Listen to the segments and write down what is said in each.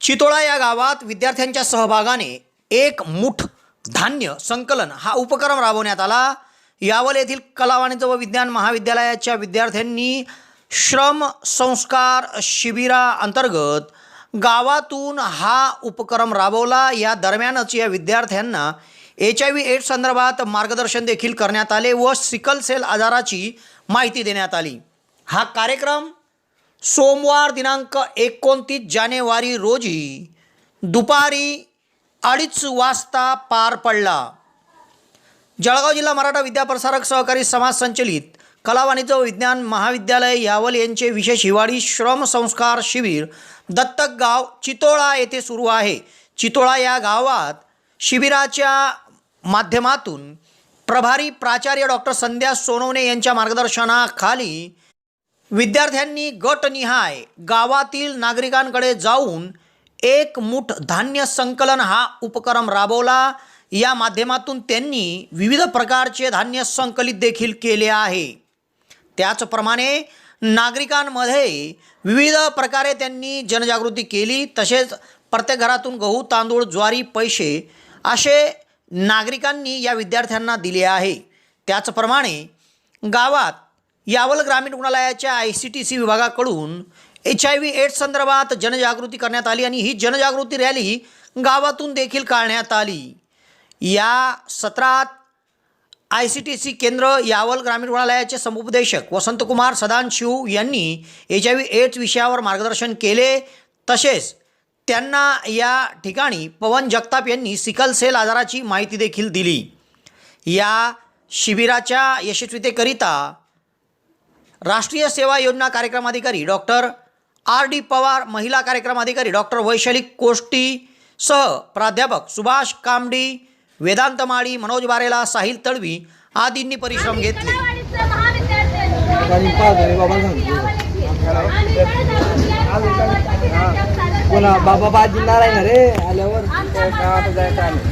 चितोळा या गावात विद्यार्थ्यांच्या सहभागाने एक मुठ धान्य संकलन हा उपक्रम राबवण्यात आला. यावल येथील कला वाणिज्य व विज्ञान महाविद्यालयाच्या विद्यार्थ्यांनी श्रम संस्कार शिबिराअंतर्गत गावातून हा उपक्रम राबवला. या दरम्यानच या विद्यार्थ्यांना एच आय व्ही एड्स संदर्भात मार्गदर्शन देखील करण्यात आले व सिकल सेल आजाराची माहिती देण्यात आली. हा कार्यक्रम सोमवार दिनांक एकोणतीस जानेवारी रोजी दुपारी अडीच वाजता पार पडला. जळगाव जिल्हा मराठा विद्याप्रसारक सहकारी समाज संचलित कला वाणिज्य विज्ञान महाविद्यालय यावल यांचे विशेष हिवाळी श्रम संस्कार शिबिर दत्तक गाव चितोळा येथे सुरू आहे. चितोळा या गावात शिबिराच्या माध्यमातून प्रभारी प्राचार्य डॉक्टर संध्या सोनवणे यांच्या मार्गदर्शनाखाली विद्यार्थ्यांनी गटनिहाय गावातील नागरिकांकडे जाऊन एक मुठ धान्य संकलन हा उपक्रम राबवला. या माध्यमातून त्यांनी विविध प्रकारचे धान्य संकलित देखील केले आहे. त्याचप्रमाणे नागरिकांमध्ये विविध प्रकारे त्यांनी जनजागृती केली. तसेच प्रत्येक घरातून गहू तांदूळ ज्वारी पैसे असे नागरिकांनी या विद्यार्थ्यांना दिले आहे. त्याचप्रमाणे गावात यावल ग्रामीण रुग्णालयाच्या आय सी टी सी विभागाकडून एच आय व्ही एड्स संदर्भात जनजागृती करण्यात आली आणि ही जनजागृती रॅली गावातून देखील काढण्यात आली. या सत्रात आय सी टी सी केंद्र यावल ग्रामीण रुग्णालयाचे समुपदेशक वसंतकुमार सदानशिव यांनी एच आय व्ही एड्स विषयावर मार्गदर्शन केले. तसेच त्यांना या ठिकाणी पवन जगताप यांनी सिकल सेल आजाराची माहिती देखील दिली. या शिबिराच्या यशस्वीतेकरिता राष्ट्रीय सेवा योजना कार्यक्रमाधिकारी डॉक्टर आर डी पवार महिला कार्यक्रमाधिकारी डॉक्टर वैशाली कोष्टी सह प्राध्यापक सुभाष कामडी वेदांत माळी मनोज बारेला साहिल तडवी आदींनी परिश्रम घेतले. बाबा बाजी नारायण रे आल्यावर गावात जायचं आम्ही.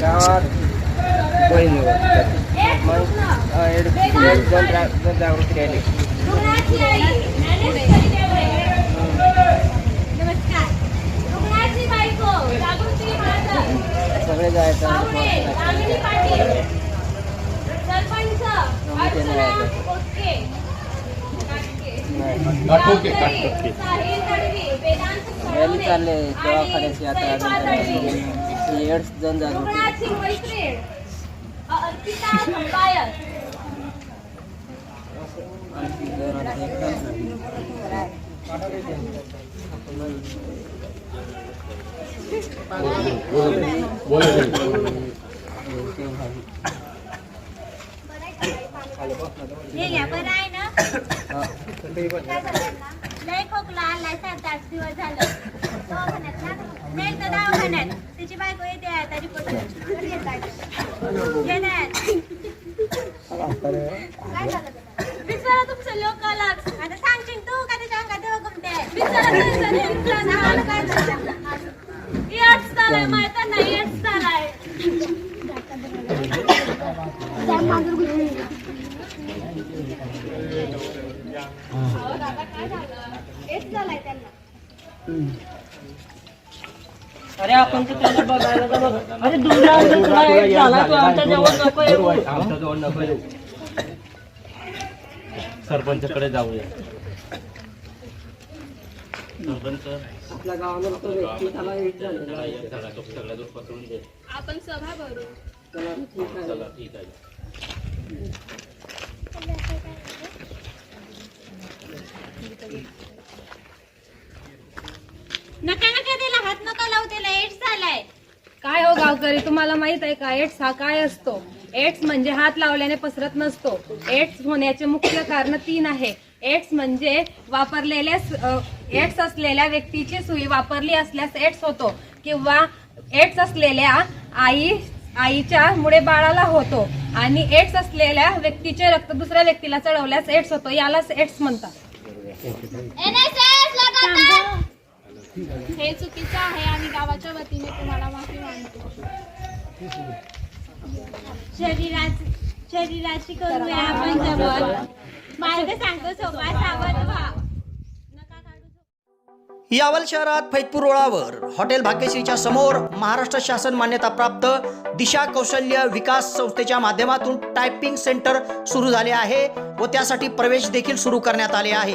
गावात बहिणीवर मग जागृती राहिली सगळे जायचं रॅली चालले दवाखान्याची आता एड्स जन जागृती Ờ, ờ pizza không bay à? Đi nhà bên đây nữa. Lấy khúc lá lấy sao tạt xưa ra lực. Nên tao đau khả năng. Thì chị bay của em thì à, tao đi. तुमचं local आता सांगशील तू का त्याच्या अंगात देवा गमते विचारा नाही येड्स चालाय झालाय त्यांना अरे आपण तर त्याला बघायला तर बघ अरे एक झाला तो आमच्या जवळ नको येऊ. आमच्या जवळ नको येऊ. सरपंचकडे जाऊया. सरपंच. आपल्या गावाला तो व्यक्ती त्याला झालेला आहे. दे. आपण सभा भरू. त्याला ठीक आहे. चला ठीक आहे. नका नका त्याला हात नका लावू त्याला एड्स झालाय काय हो गावकरी तुम्हाला माहीत आहे का? एड्स हा काय असतो? एड्स म्हणजे हात लावल्याने पसरत नसतो. एड्स होण्याचे मुख्य कारण तीन आहे. एड्स म्हणजे वापरलेल्या एड्स असलेल्या व्यक्तीची सुई वापरली असल्यास एड्स होतो किंवा एड्स असलेल्या आई आईच्या मुळे बाळाला होतो आणि एड्स असलेल्या व्यक्तीचे रक्त दुसऱ्या व्यक्तीला चढवल्यास एड्स होतो. यालाच एड्स म्हणतात. हे चुकीचं आहे आणि गावाच्या वतीने तुम्हाला माफी मागतो. शरीराची शरीराची करूया आपण जवळ. मार्ग सांगतो सोबत सावध व्हा. यावल शहरात फैतपूर रोडावर हॉटेल भाग्यश्रीच्या समोर महाराष्ट्र शासन मान्यताप्राप्त दिशा कौशल्य विकास संस्थेच्या माध्यमातून टायपिंग सेंटर सुरू झाले आहे व त्यासाठी प्रवेश देखील सुरू करण्यात आले आहे.